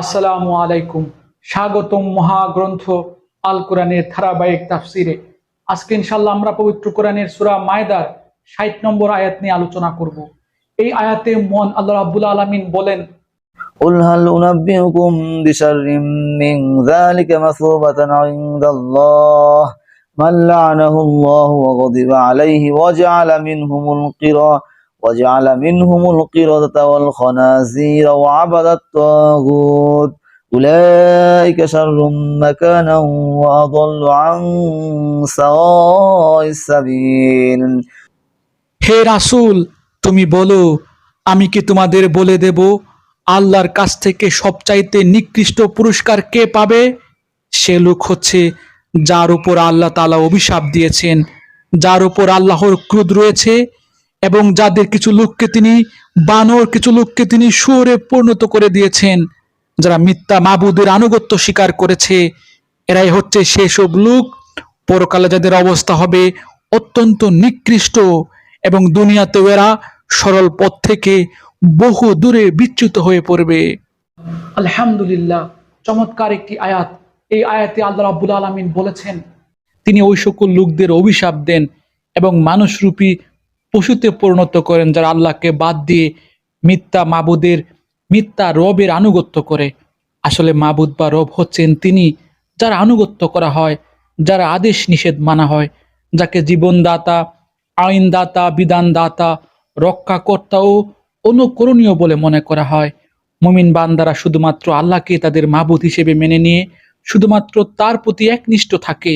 আসসালামু আলাইকুম স্বাগতম মহাগ্রন্থ আল কোরআনের ধারাবাহিক তাফসিরে আজকে ইনশাল্লাহ আমরা পবিত্র কোরআনের সুরা মায়দার ষাট নম্বর আয়াত নিয়ে আলোচনা করব এই আয়াতে মন আল্লাহ রাব্বুল আলামিন বলেন قل هل أنبئكم بشر من ذلك مثوبة عند الله من لعنه الله وغضب عليه وجعل منهم القرى وجعل منهم القردة والخنازير وعبد الطاغوت أولئك شر مكانا وأضل عن سواء السبيل হে রাসূল তুমি বলো আমি কি তোমাদের বলে দেব আল্লাহর কাছ থেকে সবচাইতে নিকৃষ্ট পুরস্কার কে পাবে সে লোক হচ্ছে যার উপর আল্লাহ তাআলা অভিশাপ দিয়েছেন যার উপর আল্লাহর ক্রোধ রয়েছে এবং যাদের কিছু লোককে তিনি, বানর কিছু লোককে তিনি শুয়োরে পরিণত করে দিয়েছেন, যারা মিথ্যা মাবুদের আনুগত্য স্বীকার করেছে, এরাই হচ্ছে সেসব লোক। পরকালে যাদের অবস্থা হবে অত্যন্ত নিকৃষ্ট এবং দুনিয়াতেও এরা সরল পথ থেকে বহু দূরে বিচ্যুত হয়ে পড়বে। আলহামদুলিল্লাহ, চমৎকার একটি আয়াত। এই আয়াতে আল্লাহ রাব্বুল আলামিন বলেছেন, তিনি ওই সকল লোকদের অভিশাপ দেন এবং মানুষরূপী পশুতে পরিণত করেন, যারা আল্লাহকে বাদ দিয়ে মিথ্যা মাবুদের, মিথ্যা রবের আনুগত্য করে। আসলে মাবুদ বা রব হচ্ছেন তিনি যারা আনুগত্য করা হয়, যারা আদেশ নিষেধ মানা হয়, যাকে জীবনদাতা, আইনদাতা, বিধানদাতা, রক্ষাকর্তা ও অনুকরণীয় বলে মনে করা হয়। মুমিন বান্দারা শুধুমাত্র আল্লাহকে তাদের মাবুদ হিসেবে মেনে নিয়ে শুধুমাত্র তার প্রতি একনিষ্ঠ থাকে,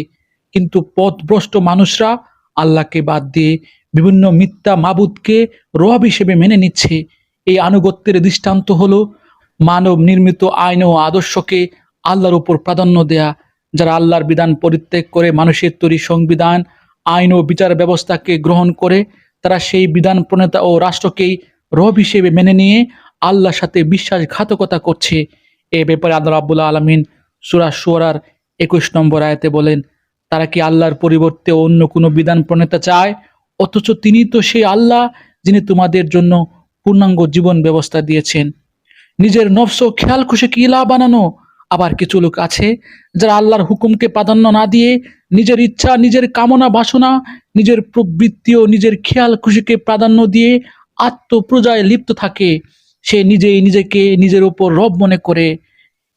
কিন্তু পথভ্রষ্ট মানুষরা আল্লাহকে বাদ দিয়ে বিভিন্ন মিথ্যা মাবুদকে রব হিসেবে মেনে নিচ্ছে। এই আনুগত্যের দৃষ্টান্ত হলো মানব নির্মিত আইন ও আদর্শকে আল্লাহর উপর প্রাধান্য দেয়া, যারা আল্লাহর বিধান পরিত্যাগ করে মানুষের তৈরি সংবিধান, আইন ও বিচার ব্যবস্থাকে গ্রহণ করে, তারা সেই বিধান প্রণেতা ও রাষ্ট্রকেই রব হিসেবে মেনে নিয়ে আল্লাহর সাথে বিশ্বাসঘাতকতা করছে। এ ব্যাপারে আল্লাহ রাব্বুল আলমিন সুরা সুরার একুশ নম্বর আয়াতে বলেন, তারা কি আল্লাহর পরিবর্তে অন্য কোনো বিধান প্রণেতা চায়? অথচ তিনি তো সেই আল্লাহ যিনি তোমাদের জন্য পূর্ণাঙ্গ জীবন ব্যবস্থা দিয়েছেন। নিজের নফস খেয়াল খুশি কি ইলা বানানো? আবার কিছু লোক আছে যারা আল্লাহর হুকুমকে প্রাধান্য না দিয়ে নিজের ইচ্ছা, নিজের কামনা, বাসনা, নিজের প্রবৃত্তি ও নিজের খেয়াল খুশিকে প্রাধান্য দিয়ে আত্মপ্রজায় লিপ্ত থাকে। সে নিজেই নিজেকে নিজের উপর রব মনে করে।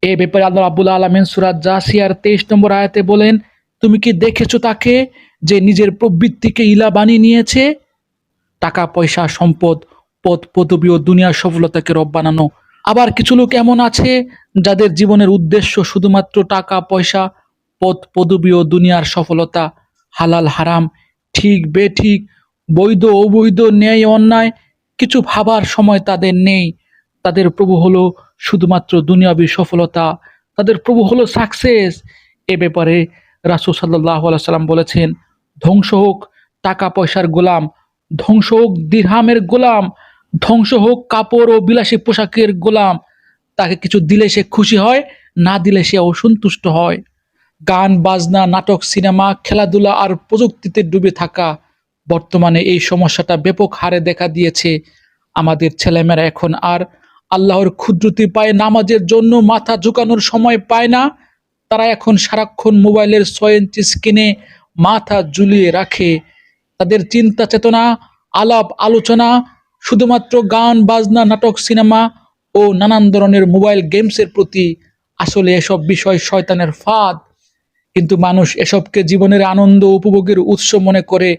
এ ব্যাপারে আল্লাহ আব্বুল আলমেন সুরাজ জাসিয়ার তেইশ নম্বর আয়াতে বলেন, তুমি কি দেখেছ তাকে? যে নিজের প্রবৃত্তিকে ইলা বানিয়ে নিয়েছে, টাকা, পয়সা, সম্পদ পদ পদবী ও দুনিয়ার সফলতাকে রব বানানো। আবার কিছু লোক এমন আছে যাদের জীবনের উদ্দেশ্য শুধুমাত্র টাকা, পয়সা পদ পদবী ও দুনিয়ার সফলতা, হালাল, হারাম, ঠিক, বেঠিক, বৈধ, অবৈধ, ন্যায়, অন্যায়, কিছু ভাবার সময় তাদের নেই। তাদের প্রভু হলো শুধুমাত্র দুনিয়াবী সফলতা। তাদের প্রভু হলো সাকসেস এ ব্যাপারে রাসুল সাল্লাহ সাল্লাম বলেছেন ধ্বংস হোক টাকা পয়সার গোলাম, ধ্বংস হোক দিরহামের গোলাম, ধ্বংস হোক কাপড় ও বিলাসী পোশাকের গোলাম। তাকে কিছু দিলে সে খুশি হয়, না দিলে সে অসন্তুষ্ট হয়। গান, বাজনা, নাটক, সিনেমা, খেলাধুলা আর প্রযুক্তিতে ডুবে থাকা। বর্তমানে এই সমস্যাটা ব্যাপক হারে দেখা দিয়েছে। আমাদের ছেলেমেয়েরা এখন আর আল্লাহর ক্ষুদ্রতি পায়, নামাজের জন্য মাথা ঝুঁকানোর সময় পায় না। তারা এখন সারাক্ষণ মোবাইলের ছয় ইঞ্চি স্ক্রিনে মাথা ঝুলিয়ে রাখে। তাদের চিন্তা চেতনা, আলাপ আলোচনা, শুধুমাত্র গান, বাজনা, নাটক, সিনেমা ও নানান ধরনের মোবাইল গেমসের প্রতি আসলে এসব বিষয় শয়তানের ফাঁদ। কিন্তু মানুষ এসবকে জীবনের আনন্দ উপভোগের উৎস মনে করে,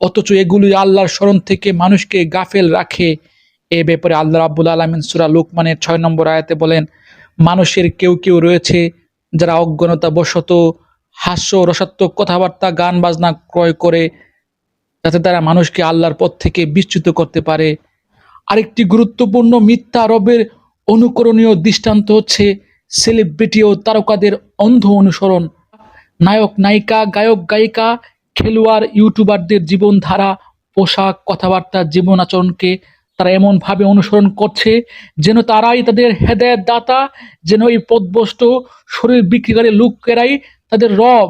অথচ এগুলি আল্লাহর স্মরণ থেকে মানুষকে গাফেল রাখে। এ ব্যাপারে আল্লাহ রাব্বুল আলমিন সুরা লোকমানের ছয় নম্বর আয়াতে বলেন, মানুষের কেউ কেউ রয়েছে যারা অজ্ঞানতা বশত হাস্য রসাত্মক কথাবার্তা, গান, বাজনা ক্রয় করে যাতে তারা মানুষকে আল্লাহর পথ থেকে বিচ্যুত করতে পারে। আরেকটি গুরুত্বপূর্ণ মিথ্যা রবের অনুকরণীয় দৃষ্টান্ত হচ্ছে সেলিব্রিটি ও তারকাদের অন্ধ অনুসরণ। নায়ক, নায়িকা, গায়ক, গায়িকা, খেলোয়াড়, ইউটিউবারদের জীবনধারা, পোশাক, কথাবার্তা, জীবন আচরণকে তারা এমনভাবে অনুসরণ করছে যেন তারাই তাদের হেদায়ত দাতা যেন এই পদবস্ত শরীর বিক্রিকারী লোকেরাই তাদের রব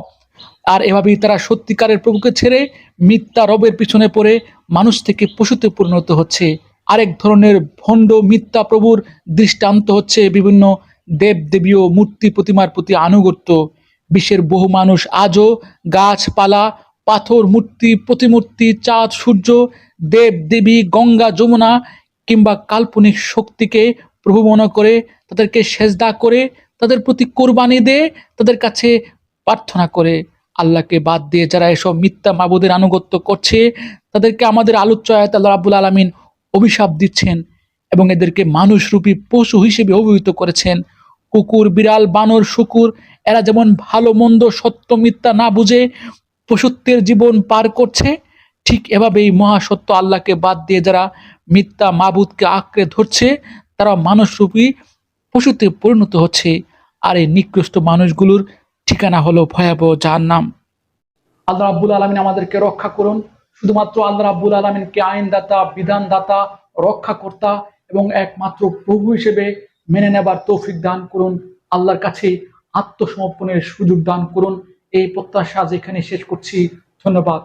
আর এভাবেই তারা সত্যিকারের প্রভুকে ছেড়ে মিথ্যা রবের পিছনে পড়ে মানুষ থেকে পশুতে পরিণত হচ্ছে। আরেক ধরনের ভণ্ড মিথ্যা প্রভুর দৃষ্টান্ত হচ্ছে বিভিন্ন দেব দেবী ও মূর্তি প্রতিমার প্রতি আনুগত্য। বিশ্বের বহু মানুষ আজও গাছপালা, পাথর, মূর্তি, প্রতিমূর্তি, চাঁদ, সূর্য দেব দেবী গঙ্গা, যমুনা কিংবা কাল্পনিক শক্তিকে প্রভু মনে করে তাদেরকে সেজদা করে তাদের প্রতি কোরবানি দেয় তাদের কাছে প্রার্থনা করে আল্লাহকে বাদ দিয়ে যারা এসব মিথ্যা মাবুদের আনুগত্য করছে, তাদেরকে আমাদের আলোচ্য আয়াত আল্লাহ রাবুল আলমিন অভিশাপ দিচ্ছেন এবং এদেরকে মানুষরূপী পশু হিসেবে অভিহিত করেছেন। কুকুর, বিড়াল, বানর, শুকুর, এরা যেমন ভালো, মন্দ, সত্য, মিথ্যা না বুঝে পশুত্বের জীবন পার করছে, ঠিক এভাবেই মহাসত্য আল্লাহকে বাদ দিয়ে যারা মিথ্যা মাবুদকে আঁকড়ে ধরছে তারা মানুষরূপী পশুতে পরিণত হচ্ছে। আর এই নিকৃষ্ট মানুষগুলোর ঠিকানা হলো ভয়াবহ যার নাম আল্লাহ রাব্বুল আলমিন আমাদেরকে রক্ষা করুন। শুধুমাত্র আল্লাহ রাব্বুল আলমিনকে আইনদাতা, বিধানদাতা, রক্ষাকর্তা এবং একমাত্র প্রভু হিসেবে মেনে নেবার তৌফিক দান করুন। আল্লাহর কাছে আত্মসমর্পণের সুযোগ দান করুন। এই প্রত্যাশা যেখানে শেষ করছি। ধন্যবাদ।